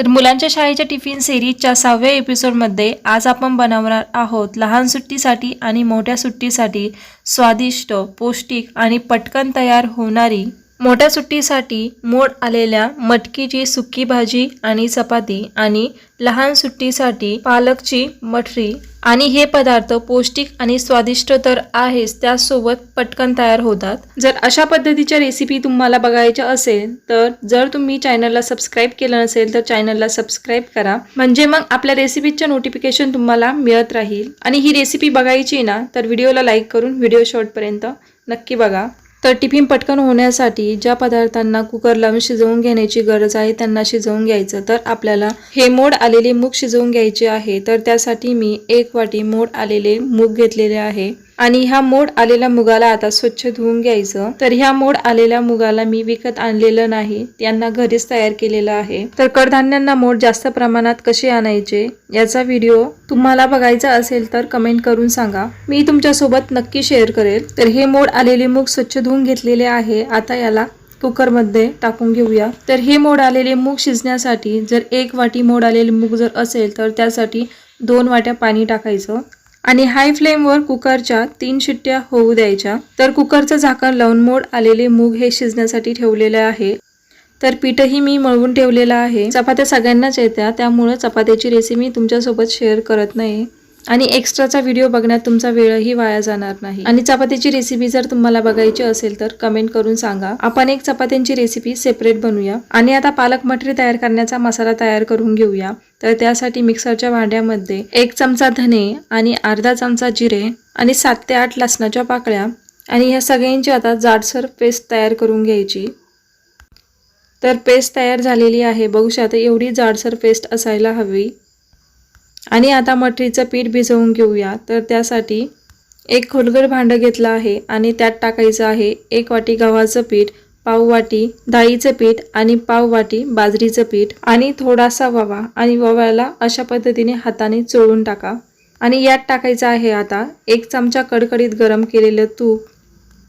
तर मुलांच्या शाळेच्या टिफिन सिरीजच्या सहाव्या एपिसोडमध्ये आज आपण बनवणार आहोत लहान सुट्टीसाठी आणि मोठ्या सुट्टीसाठी स्वादिष्ट पौष्टिक आणि पटकन तयार होणारी मोठ्या सुट्टीसाठी मोड आलेल्या मटकीची सुकी भाजी आणि चपाती आणि लहान सुट्टीसाठी पालकची मठरी. आणि हे पदार्थ पौष्टिक आणि स्वादिष्ट तर आहेच त्यासोबत पटकन तयार होतात. जर अशा पद्धतीच्या रेसिपी तुम्हाला बघायच्या असेल तर जर तुम्ही चॅनलला सबस्क्राईब केलं नसेल तर चॅनलला सबस्क्राईब करा. म्हणजे मग आपल्या रेसिपीचं नोटिफिकेशन तुम्हाला मिळत राहील. आणि ही रेसिपी बघायची ना तर व्हिडिओला लाईक करून व्हिडिओ शॉर्टपर्यंत नक्की बघा. तर टिफिन पटकन होण्यासाठी ज्या पदार्थांना कुकर लावून शिजवून घेण्याची गरज आहे त्यांना शिजवून घ्यायचं. तर आपल्याला हे मोड आलेले मूग शिजवून घ्यायचे आहे. तर त्यासाठी मी एक वाटी मोड आलेले मूग घेतलेले आहे. आणि ह्या मोड आलेल्या मुगाला आता स्वच्छ धुवून घ्यायचं. तर ह्या मोड आलेल्या मुगाला मी विकत आणलेलं नाही. त्यांना घरीच तयार केलेलं आहे. तर कडधान्यांना मोड जास्त प्रमाणात कसे आणायचे? याचा व्हिडिओ तुम्हाला बघायचा असेल तर कमेंट करून सांगा. मी तुमच्यासोबत नक्की शेअर करेल. तर हे मोड आलेले मूग स्वच्छ धुवून घेतलेले आहे. आता याला कुकरमध्ये टाकून घेऊया. तर हे मोड आलेले मूग शिजण्यासाठी जर एक वाटी मोड आलेले मूग जर असेल तर त्यासाठी दोन वाट्या पाणी टाकायचं. आणि हाय फ्लेमवर कुकरच्या तीन शिट्ट्या होऊ द्यायच्या. तर कुकरचं झाकण लावून मोड आलेले मूग हे शिजण्यासाठी ठेवलेले आहे. तर पीठही मी मळवून ठेवलेलं आहे. चपात्या सगळ्यांनाच येत्या त्यामुळं चपात्याची रेसिपी तुमच्यासोबत शेअर करत नाही. आणि एक्स्ट्राचा व्हिडिओ बघण्यात तुमचा वेळही वाया जाणार नाही. आणि चपातीची रेसिपी जर तुम्हाला बघायची असेल तर कमेंट करून सांगा. आपण एक चपात्यांची रेसिपी सेपरेट बनवूया. आणि आता पालक मटरी तयार करण्याचा मसाला तयार करून घेऊया. तर त्यासाठी मिक्सरच्या भांड्यामध्ये एक चमचा धने आणि अर्धा चमचा जिरे आणि सात ते आठ लसणाच्या पाकळ्या आणि ह्या सगळ्यांची आता जाडसर पेस्ट तयार करून घ्यायची. तर पेस्ट तयार झालेली आहे. बघू शकता एवढी जाडसर पेस्ट असायला हवी. आणि आता मटरीचं पीठ भिजवून घेऊया. तर त्यासाठी एक खोलगर भांडं घेतलं आहे आणि त्यात टाकायचं आहे एक वाटी गव्हाचं पीठ पाव वाटी डाळीचं पीठ आणि पाव वाटी बाजरीचं पीठ. आणि थोडासा ववा आणि वव्याला अशा पद्धतीने हाताने चोळून टाका. आणि यात टाकायचं आहे आता एक चमचा कडकडीत गरम केलेलं तूप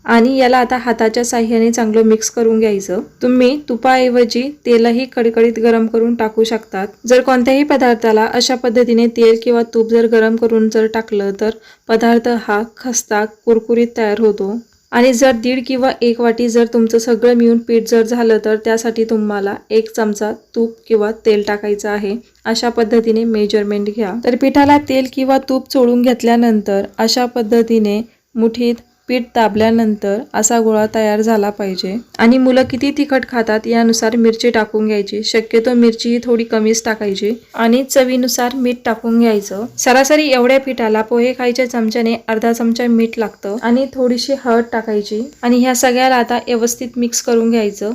आणि याला आता हाताच्या साह्याने चांगलं मिक्स करून घ्यायचं. तुम्ही तुपाऐवजी तेलही कडकडीत गरम करून टाकू शकतात. जर कोणत्याही पदार्थाला अशा पद्धतीने तेल किंवा तूप जर गरम करून जर टाकलं तर पदार्थ हा खस्ता कुरकुरीत तयार होतो. आणि जर दीड किंवा एक वाटी जर तुमचं सगळं मिळून पीठ जर झालं तर त्यासाठी तुम्हाला एक चमचा तूप किंवा तेल टाकायचं आहे. अशा पद्धतीने मेजरमेंट घ्या. तर पिठाला तेल किंवा तूप चोळून घेतल्यानंतर अशा पद्धतीने मुठीत पीठ दाबल्यानंतर असा गोळा तयार झाला पाहिजे. आणि मुलं किती तिखट खातात यानुसार मिरची टाकून घ्यायची. शक्यतो मिरची ही थोडी कमीच टाकायची. आणि चवीनुसार मीठ टाकून घ्यायचं. सरासरी एवढ्या पिठाला पोहे खायच्या चमच्याने अर्धा चमचा मीठ लागतं. आणि थोडीशी हळद टाकायची. आणि ह्या सगळ्याला आता व्यवस्थित मिक्स करून घ्यायचं.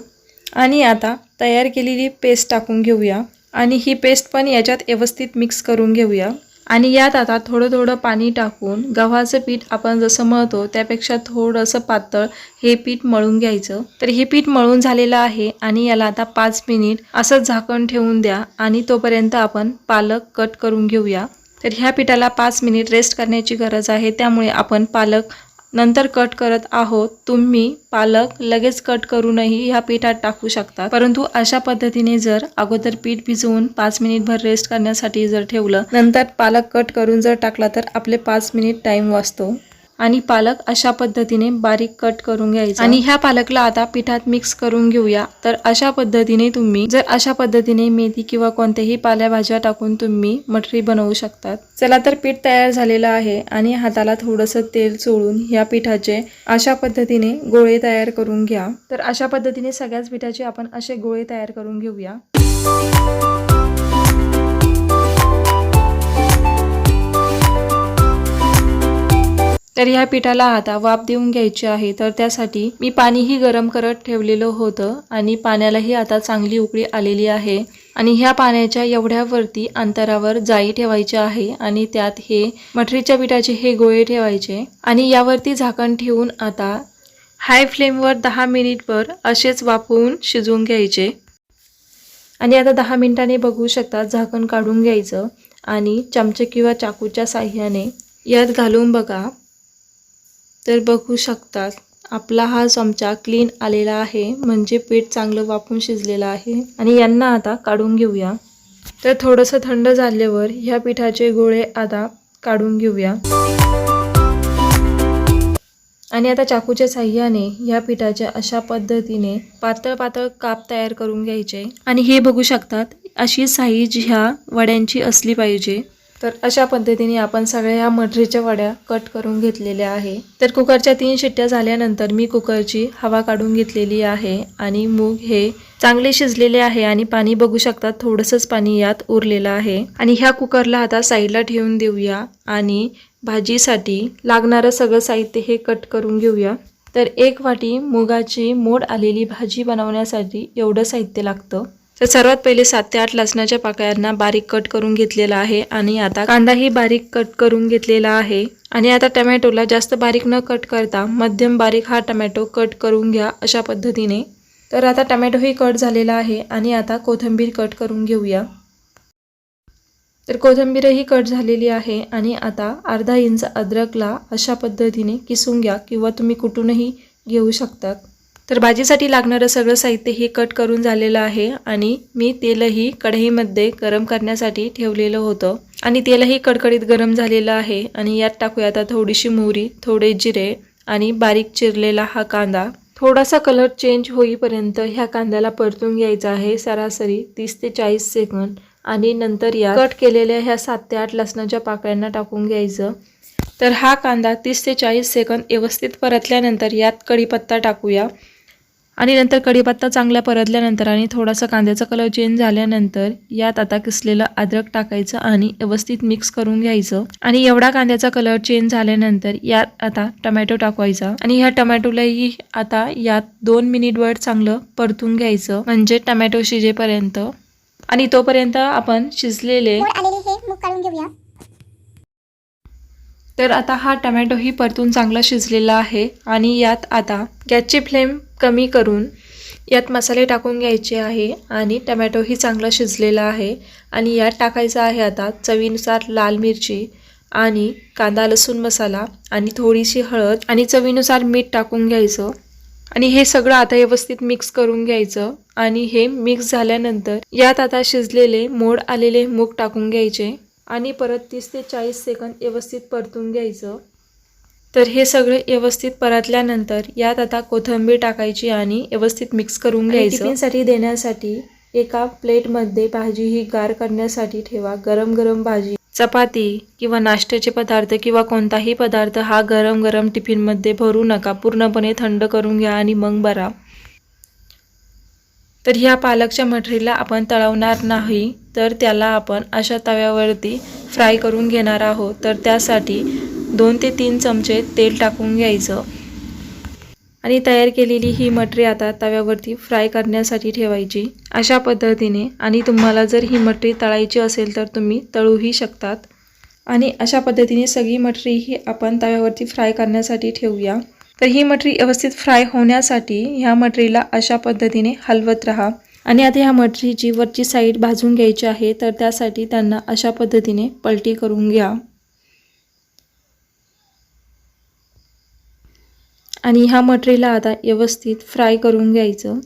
आणि आता तयार केलेली पेस्ट टाकून घेऊया. आणि ही पेस्ट पण याच्यात व्यवस्थित मिक्स करून घेऊया. आणि यात आता थोडं थोडं पाणी टाकून गव्हाचं पीठ आपण जसं मळतो त्यापेक्षा थोडंसं पातळ हे पीठ मळून घ्यायचं. तर हे पीठ मळून झालेलं आहे आणि याला आता पाच मिनिट असं झाकण ठेवून द्या आणि तोपर्यंत आपण पालक कट करून घेऊया. तर ह्या पिठाला पाच मिनिट रेस्ट करण्याची गरज आहे त्यामुळे आपण पालक नंतर कट करत आहोत. तुम्ही पालक लगेच कट करूनही ह्या पिठात टाकू शकता परंतु अशा पद्धतीने जर अगोदर पीठ भिजवून पाच मिनिटभर रेस्ट करण्यासाठी जर ठेवलं नंतर पालक कट करून जर टाकला तर आपले पाच मिनिट टाइम वाचतो. आणि पालक अशा पद्धतीने बारीक कट करून घ्यायचा. आणि ह्या पालकला आता पिठात मिक्स करून घेऊया. तर अशा पद्धतीने तुम्ही जर अशा पद्धतीने मेथी किंवा कोणत्याही पालेभाज्या टाकून तुम्ही मटरी बनवू शकतात. चला तर पीठ तयार झालेलं आहे आणि हाताला थोडंसं तेल चोळून ह्या पिठाचे अशा पद्धतीने गोळे तयार करून घ्या. तर अशा पद्धतीने सगळ्याच पिठाचे आपण असे गोळे तयार करून घेऊया. तर ह्या पिठाला आता वाफ देऊन घ्यायची आहे. तर त्यासाठी मी पाणीही गरम करत ठेवलेलं होतं आणि पाण्यालाही आता चांगली उकळी आलेली आहे. आणि ह्या पाण्याच्या एवढ्यावरती अंतरावर जाई ठेवायची आहे आणि त्यात हे मटरीच्या पिठाचे हे गोळे ठेवायचे आणि यावरती झाकण ठेवून आता हाय फ्लेमवर दहा मिनिटभर असेच वाफवून शिजवून घ्यायचे. आणि आता दहा मिनिटांनी बघू शकता झाकण काढून घ्यायचं आणि चमचे किंवा चाकूच्या साह्याने यात घालून बघा. तर बघू शकतात. आपला हा चमचा क्लीन आलेला आहे. म्हणजे पीठ चांगलं वापून शिजलेलं आहे. आणि यांना आता काढून घेऊया. तर थोडंसं थंड झाल्यावर ह्या पिठाचे गोळे आता काढून घेऊया. आणि आता चाकूच्या साह्याने या पिठाच्या अशा पद्धतीने पातळ पातळ काप तयार करून घ्यायचे. आणि हे बघू शकतात अशी साईज ह्या वड्यांची असली पाहिजे. तर अशा पद्धतीने आपण सगळ्या ह्या मटरीच्या वड्या कट करून घेतलेल्या आहे. तर कुकरच्या तीन शिट्ट्या झाल्यानंतर मी कुकरची हवा काढून घेतलेली आहे आणि मूग हे चांगले शिजलेले आहे आणि पाणी बघू शकतात थोडंसंच पाणी यात उरलेलं आहे. आणि ह्या कुकरला आता साईडला ठेवून देऊया आणि भाजीसाठी लागणारं सगळं साहित्य हे कट करून घेऊया. तर एक वाटी मुगाची मोड आलेली भाजी बनवण्यासाठी एवढं साहित्य लागतं. तर सर्वात पहिले सात ते आठ लसणाच्या पाकळ्यांना बारीक कट करून घेतलेला आहे आणि आता कांदाही बारीक कट करून घेतलेला आहे. आणि आता टमॅटोला जास्त बारीक न कट करता मध्यम बारीक हा टमॅटो कट करून घ्या अशा पद्धतीने. तर आता टमॅटोही कट झालेला आहे आणि आता कोथिंबीर कट करून घेऊया. तर कोथिंबीरही कट झालेली आहे आणि आता अर्धा इंच अद्रकला अशा पद्धतीने किसून घ्या किंवा तुम्ही कुठूनही घेऊ शकतात. तर भाजीसाठी लागणारं सगळं साहित्य हे कट करून झालेलं आहे आणि मी तेलही कढईमध्ये गरम करण्यासाठी ठेवलेलं होतं. आणि तेलही कडकडीत गरम झालेलं आहे आणि यात टाकूया आता थोडीशी मोहरी थोडे जिरे आणि बारीक चिरलेला हा कांदा. थोडासा कलर चेंज होईपर्यंत ह्या कांद्याला परतून घ्यायचा आहे सरासरी तीस ते चाळीस सेकंद आणि नंतर या कट केलेल्या ह्या सात ते आठ लसणाच्या पाकळ्यांना टाकून घ्यायचं. तर हा कांदा तीस ते चाळीस सेकंद व्यवस्थित परतल्यानंतर यात कढीपत्ता टाकूया. आणि नंतर कढीपत्ता चांगला परतल्यानंतर आणि थोडासा कांद्याचा कलर चेंज झाल्यानंतर यात आता किसलेलं अद्रक टाकायचं आणि व्यवस्थित मिक्स करून घ्यायचं. आणि एवढा कांद्याचा कलर चेंज झाल्यानंतर यात आता टमॅटो टाकवायचा. आणि ह्या टमॅटोलाही आता यात दोन मिनिटवर चांगलं परतून घ्यायचं. म्हणजे टमॅटो शिजेपर्यंत. आणि तोपर्यंत आपण शिजलेले हे घेऊया. तर आता हा टमॅटोही परतून चांगला शिजलेला आहे आणि यात आता गॅसची फ्लेम कमी करून यात मसाले टाकून घ्यायचे आहे आणि टमॅटोही चांगला शिजलेला आहे. आणि यात टाकायचा आहे आता चवीनुसार लाल मिरची आणि कांदा लसूण मसाला आणि थोडीशी हळद आणि चवीनुसार मीठ टाकून घ्यायचं. आणि हे सगळं आता व्यवस्थित मिक्स करून घ्यायचं आणि हे मिक्स झाल्यानंतर यात आता शिजलेले मोड आलेले मूग टाकून घ्यायचे. आणि परत तीस ते चाळीस सेकंद व्यवस्थित परतून घ्यायचं. तर हे सगळे व्यवस्थित परतल्यानंतर यात आता कोथिंबीर टाकायची आणि व्यवस्थित मिक्स करून घ्यायचं. टिफिनसाठी देण्यासाठी एका प्लेटमध्ये भाजी ही गार करण्यासाठी ठेवा. गरम गरम भाजी. चपाती किंवा नाश्त्याचे पदार्थ किंवा कोणताही पदार्थ हा गरम गरम टिफिनमध्ये भरू नका. पूर्णपणे थंड करून घ्या आणि मग भरा तर ह्या पालकच्या मठरीला आपण तळवणार नाही तर त्याला आपण अशा तव्यावरती फ्राय करून घेणार आहोत. तर त्यासाठी दोन ते तीन चमचे तेल टाकून घ्यायचं. आणि तयार केलेली ही मटरी आता तव्यावरती फ्राय करण्यासाठी ठेवायची. अशा पद्धतीने आणि तुम्हाला जर ही मटरी तळायची असेल तर तुम्ही तळूही शकतात. आणि अशा पद्धतीने सगळी मटरी ही आपण तव्यावरती फ्राय करण्यासाठी ठेवूया. तर ही मटरी व्यवस्थित फ्राय होण्यासाठी ह्या मटरीला अशा पद्धतीने हलवत राहा. आणि आता ह्या मटरीची वरची साईड भाजून घ्यायची आहे तर त्यासाठी त्यांना अशा पद्धतीने पलटी करून घ्या. आणि ह्या मटरीला आता व्यवस्थित फ्राय करून घ्यायचं.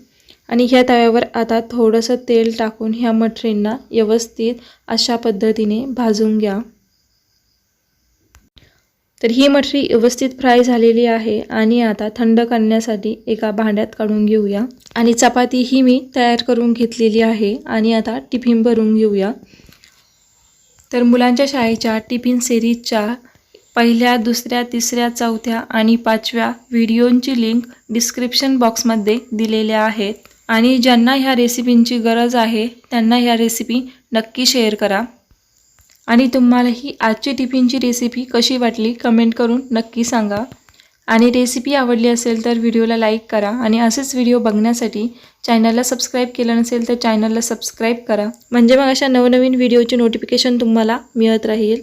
आणि ह्या तव्यावर आता थोडंसं तेल टाकून ह्या मटरींना व्यवस्थित अशा पद्धतीने भाजून घ्या. तर ही मटरी व्यवस्थित फ्राय झालेली आहे आणि आता थंड करण्यासाठी एका भांड्यात काढून घेऊया. आणि चपाती ही मी तयार करून घेतलेली आहे आणि आता टिफिन भरून घेऊया. तर मुलांच्या शाळेच्या टिफिन सिरीजच्या पहिल्या दुसऱ्या तिसऱ्या चौथ्या आणि पाचव्या व्हिडिओंची लिंक डिस्क्रिप्शन बॉक्समध्ये दिलेल्या आहेत. आणि ज्यांना ह्या रेसिपींची गरज आहे त्यांना ह्या रेसिपी नक्की शेअर करा. आणि तुम्हाला ही आजची टिफिनची रेसिपी कशी वाटली कमेंट करून नक्की सांगा. आणि रेसिपी आवडली असेल तर व्हिडिओला लाईक करा आणि असेच व्हिडिओ बघण्यासाठी चॅनलला सबस्क्राईब केलं नसेल तर चॅनलला सबस्क्राईब करा. म्हणजे मग अशा नवनवीन व्हिडिओची नोटिफिकेशन तुम्हाला मिळत राहील.